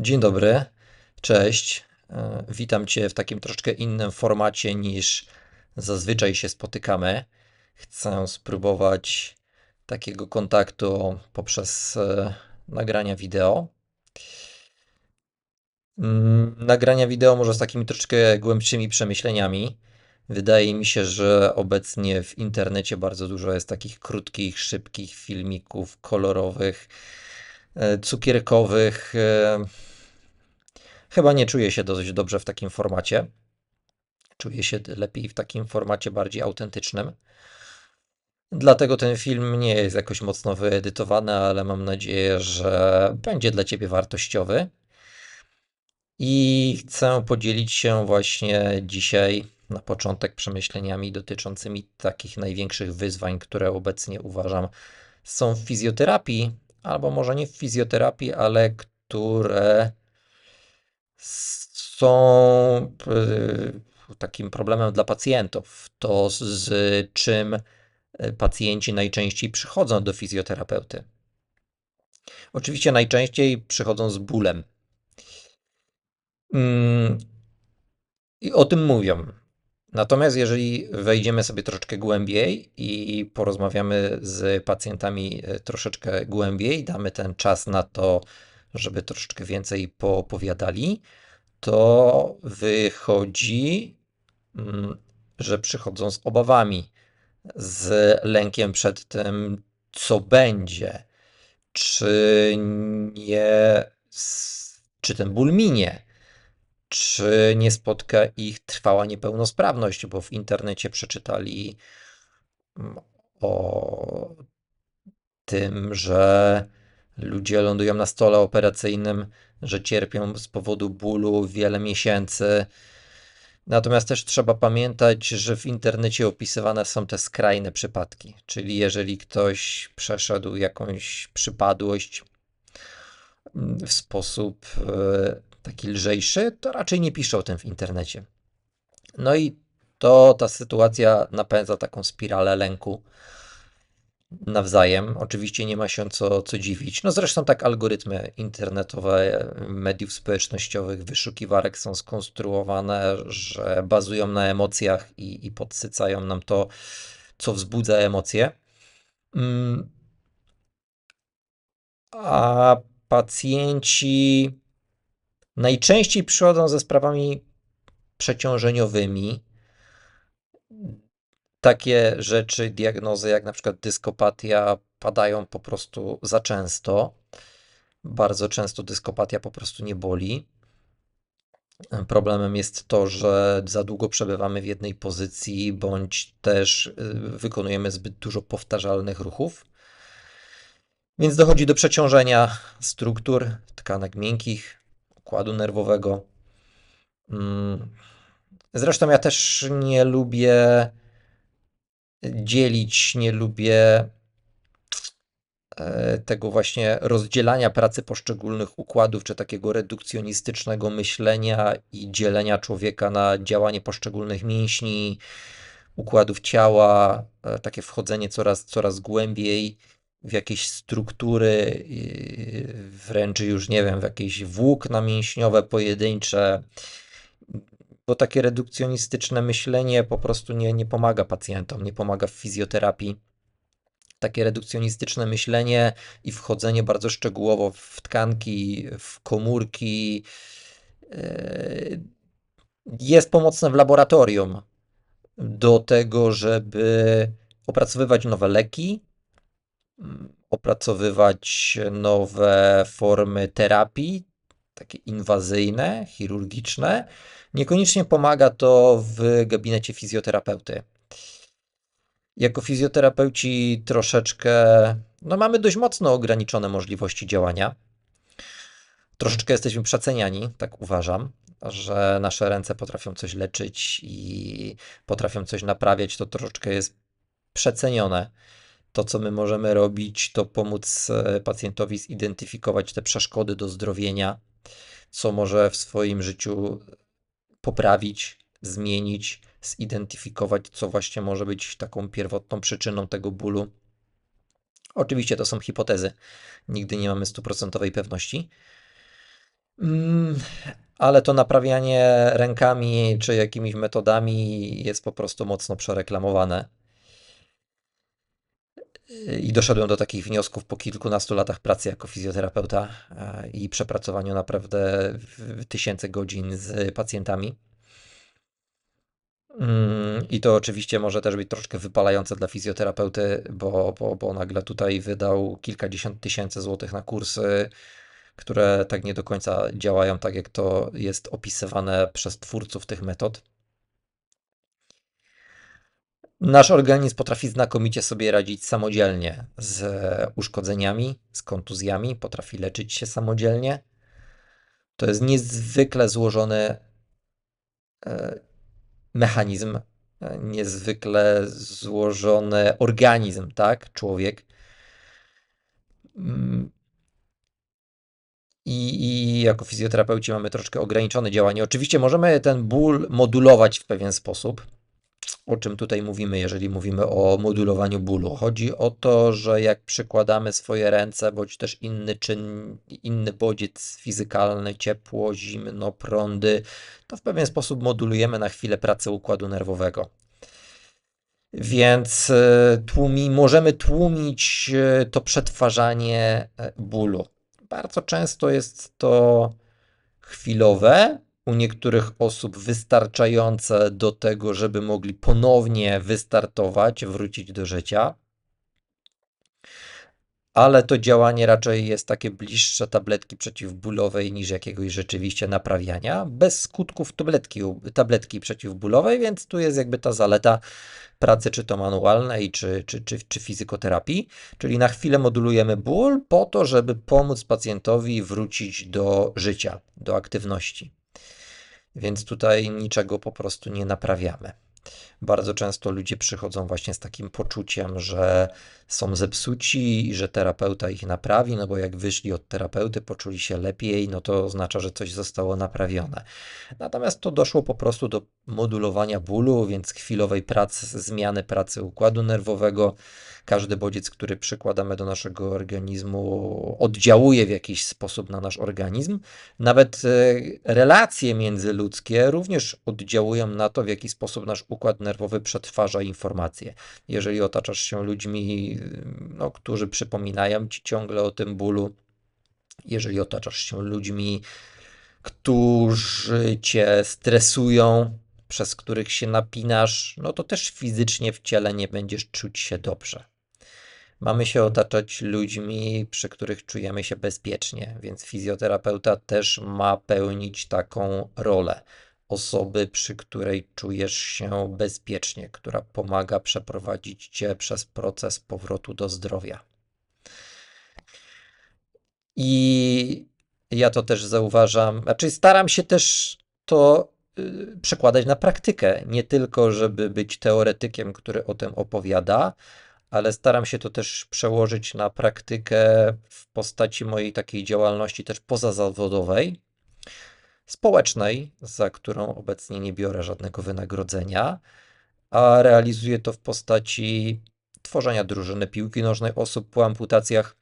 Dzień dobry, cześć. E, Witam Cię w takim troszeczkę innym formacie niż zazwyczaj się spotykamy. Chcę spróbować takiego kontaktu poprzez e, nagrania wideo. Mm, Nagrania wideo może z takimi troszeczkę głębszymi przemyśleniami. Wydaje mi się, że obecnie w internecie bardzo dużo jest takich krótkich, szybkich filmików kolorowych, e, cukierkowych. Chyba nie czuję się dość dobrze w takim formacie. Czuję się lepiej w takim formacie bardziej autentycznym. Dlatego ten film nie jest jakoś mocno wyedytowany, ale mam nadzieję, że będzie dla Ciebie wartościowy. I chcę podzielić się właśnie dzisiaj na początek przemyśleniami dotyczącymi takich największych wyzwań, które obecnie uważam są w fizjoterapii, albo może nie w fizjoterapii, ale które są y, takim problemem dla pacjentów. To z- czym y, pacjenci najczęściej przychodzą do fizjoterapeuty. Oczywiście najczęściej przychodzą z bólem. Mm, I o tym mówią. Natomiast jeżeli wejdziemy sobie troszeczkę głębiej i porozmawiamy z pacjentami e, troszeczkę głębiej, damy ten czas na to, żeby troszeczkę więcej poopowiadali, to wychodzi, mm, że przychodzą z obawami, z lękiem przed tym, co będzie, czy nie, czy ten ból minie, czy nie spotka ich trwała niepełnosprawność, bo w internecie przeczytali mm, o tym, że ludzie lądują na stole operacyjnym, że cierpią z powodu bólu wiele miesięcy. Natomiast też trzeba pamiętać, że w internecie opisywane są te skrajne przypadki, czyli jeżeli ktoś przeszedł jakąś przypadłość mm, w sposób e, taki lżejszy, to raczej nie pisze o tym w internecie. No i to ta sytuacja napędza taką spiralę lęku nawzajem. Oczywiście nie ma się co, co dziwić. No zresztą tak algorytmy internetowe, mediów społecznościowych, wyszukiwarek są skonstruowane, że bazują na emocjach i, i podsycają nam to, co wzbudza emocje. Mm, A pacjenci najczęściej przychodzą ze sprawami przeciążeniowymi. Takie rzeczy, diagnozy jak na przykład dyskopatia padają po prostu za często. Bardzo często dyskopatia po prostu nie boli. Problemem jest to, że za długo przebywamy w jednej pozycji, bądź też y, wykonujemy zbyt dużo powtarzalnych ruchów. Więc dochodzi do przeciążenia struktur tkanek miękkich, układu nerwowego. Mm. Zresztą ja też nie lubię dzielić, nie lubię e, tego właśnie rozdzielania pracy poszczególnych układów, czy takiego redukcjonistycznego myślenia i dzielenia człowieka na działanie poszczególnych mięśni, układów ciała, e, takie wchodzenie coraz, coraz głębiej w jakieś struktury, wręcz już nie wiem, w jakieś włókna mięśniowe pojedyncze, bo takie redukcjonistyczne myślenie po prostu nie, nie pomaga pacjentom, nie pomaga w fizjoterapii. Takie redukcjonistyczne myślenie i wchodzenie bardzo szczegółowo w tkanki, w komórki yy, jest pomocne w laboratorium do tego, żeby opracowywać nowe leki, mm, opracowywać nowe formy terapii, takie inwazyjne, chirurgiczne. Niekoniecznie pomaga to w gabinecie fizjoterapeuty. Jako fizjoterapeuci troszeczkę, no mamy dość mocno ograniczone możliwości działania. Troszeczkę jesteśmy przeceniani, tak uważam, że nasze ręce potrafią coś leczyć i potrafią coś naprawiać. To troszeczkę jest przecenione. To, co my możemy robić, to pomóc e, pacjentowi zidentyfikować te przeszkody do zdrowienia, co może w swoim życiu poprawić, zmienić, zidentyfikować, co właśnie może być taką pierwotną przyczyną tego bólu. Oczywiście to są hipotezy, nigdy nie mamy stuprocentowej pewności. Mm, ale to naprawianie rękami czy jakimiś metodami jest po prostu mocno przereklamowane. I doszedłem do takich wniosków po kilkunastu latach pracy jako fizjoterapeuta e, i przepracowaniu naprawdę tysięcy godzin z pacjentami. Mm, I to oczywiście może też być troszkę wypalające dla fizjoterapeuty, bo, bo, bo nagle tutaj wydał kilkadziesiąt tysięcy złotych na kursy, które tak nie do końca działają tak, jak to jest opisywane przez twórców tych metod. Nasz organizm potrafi znakomicie sobie radzić samodzielnie z uszkodzeniami, z kontuzjami, potrafi leczyć się samodzielnie. To jest niezwykle złożony e, mechanizm, e, niezwykle złożony organizm, tak? Człowiek. Mm. I, I jako fizjoterapeuci mamy troszkę ograniczone działanie. Oczywiście możemy ten ból modulować w pewien sposób. O czym tutaj mówimy, jeżeli mówimy o modulowaniu bólu? Chodzi o to, że jak przykładamy swoje ręce, bądź też inny czyn, inny bodziec fizykalny, ciepło, zimno, prądy, to w pewien sposób modulujemy na chwilę pracę układu nerwowego. Więc e, tłumi, możemy tłumić e, to przetwarzanie e, bólu. Bardzo często jest to chwilowe, u niektórych osób wystarczające do tego, żeby mogli ponownie wystartować, wrócić do życia. Ale to działanie raczej jest takie bliższe tabletki przeciwbólowej niż jakiegoś rzeczywiście naprawiania, bez skutków tabletki, tabletki przeciwbólowej, więc tu jest jakby ta zaleta pracy, czy to manualnej, czy, czy, czy, czy fizykoterapii. Czyli na chwilę modulujemy ból po to, żeby pomóc pacjentowi wrócić do życia, do aktywności więc tutaj niczego po prostu nie naprawiamy. Bardzo często ludzie przychodzą właśnie z takim poczuciem, że są zepsuci i że terapeuta ich naprawi, no bo jak wyszli od terapeuty, poczuli się lepiej, no to oznacza, że coś zostało naprawione. Natomiast to doszło po prostu do modulowania bólu, więc chwilowej pracy, zmiany pracy układu nerwowego. Każdy bodziec, który przykładamy do naszego organizmu, oddziałuje w jakiś sposób na nasz organizm. Nawet e, relacje międzyludzkie również oddziałują na to, w jaki sposób nasz układ nerwowy przetwarza informacje. Jeżeli otaczasz się ludźmi, no, którzy przypominają ci ciągle o tym bólu, jeżeli otaczasz się ludźmi, którzy cię stresują, przez których się napinasz, no to też fizycznie w ciele nie będziesz czuć się dobrze. Mamy się otaczać ludźmi, przy których czujemy się bezpiecznie, więc fizjoterapeuta też ma pełnić taką rolę osoby, przy której czujesz się bezpiecznie, która pomaga przeprowadzić cię przez proces powrotu do zdrowia. I ja to też zauważam, znaczy staram się też to y, przekładać na praktykę, nie tylko żeby być teoretykiem, który o tym opowiada, ale staram się to też przełożyć na praktykę w postaci mojej takiej działalności też pozazawodowej, społecznej, za którą obecnie nie biorę żadnego wynagrodzenia, a realizuję to w postaci tworzenia drużyny piłki nożnej osób po amputacjach,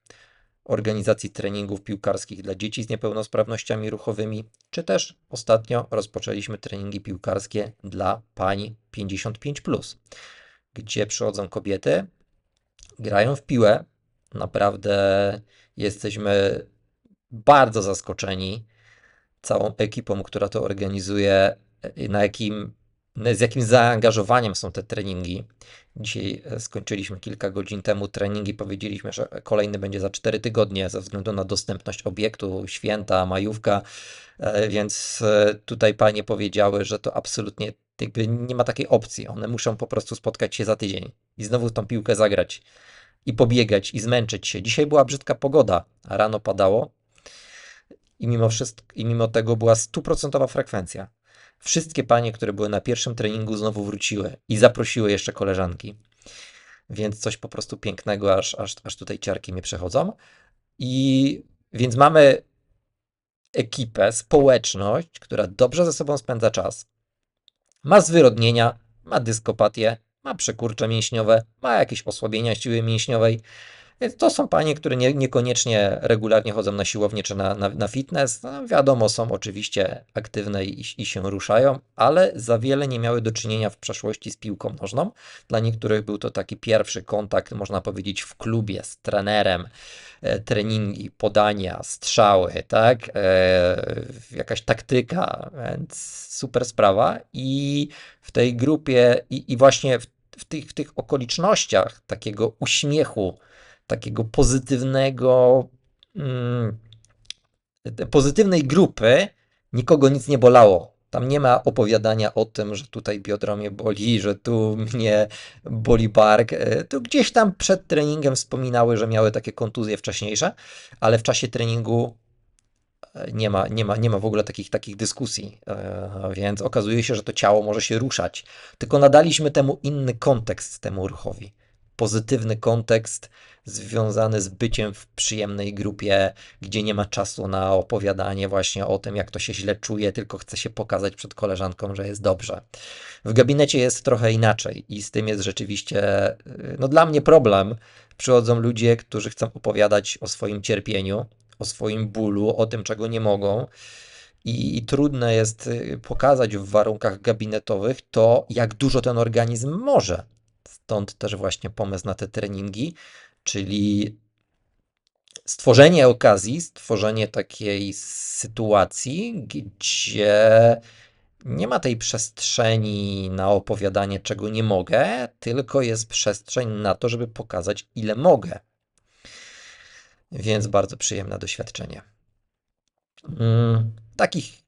organizacji treningów piłkarskich dla dzieci z niepełnosprawnościami ruchowymi, czy też ostatnio rozpoczęliśmy treningi piłkarskie dla pań 55+, gdzie przychodzą kobiety, grają w piłę. Naprawdę jesteśmy bardzo zaskoczeni całą ekipą, która to organizuje, na jakim, z jakim zaangażowaniem są te treningi. Dzisiaj e, skończyliśmy kilka godzin temu treningi. Powiedzieliśmy, że kolejny będzie za 4 tygodnie ze względu na dostępność obiektu, święta, majówka. E, więc e, tutaj panie powiedziały, że to absolutnie jakby nie ma takiej opcji. One muszą po prostu spotkać się za tydzień i znowu tą piłkę zagrać i pobiegać i zmęczyć się. Dzisiaj była brzydka pogoda, a rano padało i mimo, wszystko, i mimo tego była stuprocentowa frekwencja. Wszystkie panie, które były na pierwszym treningu, znowu wróciły i zaprosiły jeszcze koleżanki. Więc coś po prostu pięknego, aż, aż, aż tutaj ciarki mnie przechodzą. I więc mamy ekipę, społeczność, która dobrze ze sobą spędza czas, ma zwyrodnienia, ma dyskopatię, ma przekurcze mięśniowe, ma jakieś osłabienia siły mięśniowej, Więc to są panie, które nie, niekoniecznie regularnie chodzą na siłownię czy na, na, na fitness. No, wiadomo, są oczywiście aktywne i, i się ruszają, ale za wiele nie miały do czynienia w przeszłości z piłką nożną. Dla niektórych był to taki pierwszy kontakt, można powiedzieć, w klubie z trenerem, e, treningi, podania, strzały, tak? E, jakaś taktyka, więc super sprawa. I w tej grupie, i, i właśnie w, w, tych, w tych okolicznościach takiego uśmiechu, takiego pozytywnego, mm, pozytywnej grupy, nikogo nic nie bolało. Tam nie ma opowiadania o tym, że tutaj biodro mnie boli, że tu mnie boli bark. E, To gdzieś tam przed treningiem wspominały, że miały takie kontuzje wcześniejsze, ale w czasie treningu e, nie ma, nie ma, nie ma w ogóle takich, takich dyskusji, E, więc okazuje się, że to ciało może się ruszać. Tylko nadaliśmy temu inny kontekst, temu ruchowi. Pozytywny kontekst związany z byciem w przyjemnej grupie, gdzie nie ma czasu na opowiadanie właśnie o tym, jak to się źle czuje, tylko chce się pokazać przed koleżanką, że jest dobrze. W gabinecie jest trochę inaczej i z tym jest rzeczywiście, y, no dla mnie problem. Przychodzą ludzie, którzy chcą opowiadać o swoim cierpieniu, o swoim bólu, o tym, czego nie mogą. I, I trudne jest y, pokazać w warunkach gabinetowych to, jak dużo ten organizm może. Stąd też właśnie pomysł na te treningi, czyli stworzenie okazji, stworzenie takiej sytuacji, gdzie nie ma tej przestrzeni na opowiadanie, czego nie mogę, tylko jest przestrzeń na to, żeby pokazać, ile mogę. Więc bardzo przyjemne doświadczenie. Mm, takich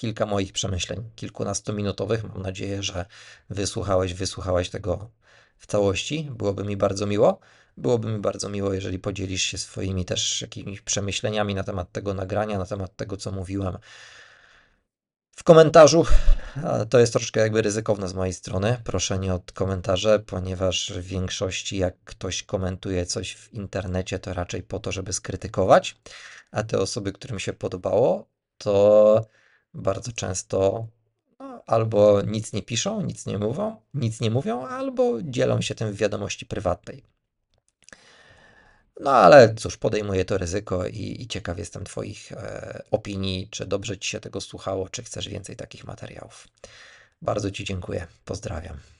kilka moich przemyśleń, kilkunastominutowych. Mam nadzieję, że wysłuchałeś, wysłuchałaś tego w całości. Byłoby mi bardzo miło. Byłoby mi bardzo miło, jeżeli podzielisz się swoimi też jakimiś przemyśleniami na temat tego nagrania, na temat tego, co mówiłem w komentarzu. To jest troszkę jakby ryzykowne z mojej strony, proszenie o komentarze, ponieważ w większości jak ktoś komentuje coś w internecie, to raczej po to, żeby skrytykować, a te osoby, którym się podobało, to bardzo często no, albo nic nie piszą, nic nie mówią, nic nie mówią, albo dzielą się tym w wiadomości prywatnej. No ale cóż, podejmuję to ryzyko i, i ciekaw jestem Twoich e, opinii, czy dobrze Ci się tego słuchało, czy chcesz więcej takich materiałów. Bardzo Ci dziękuję. Pozdrawiam.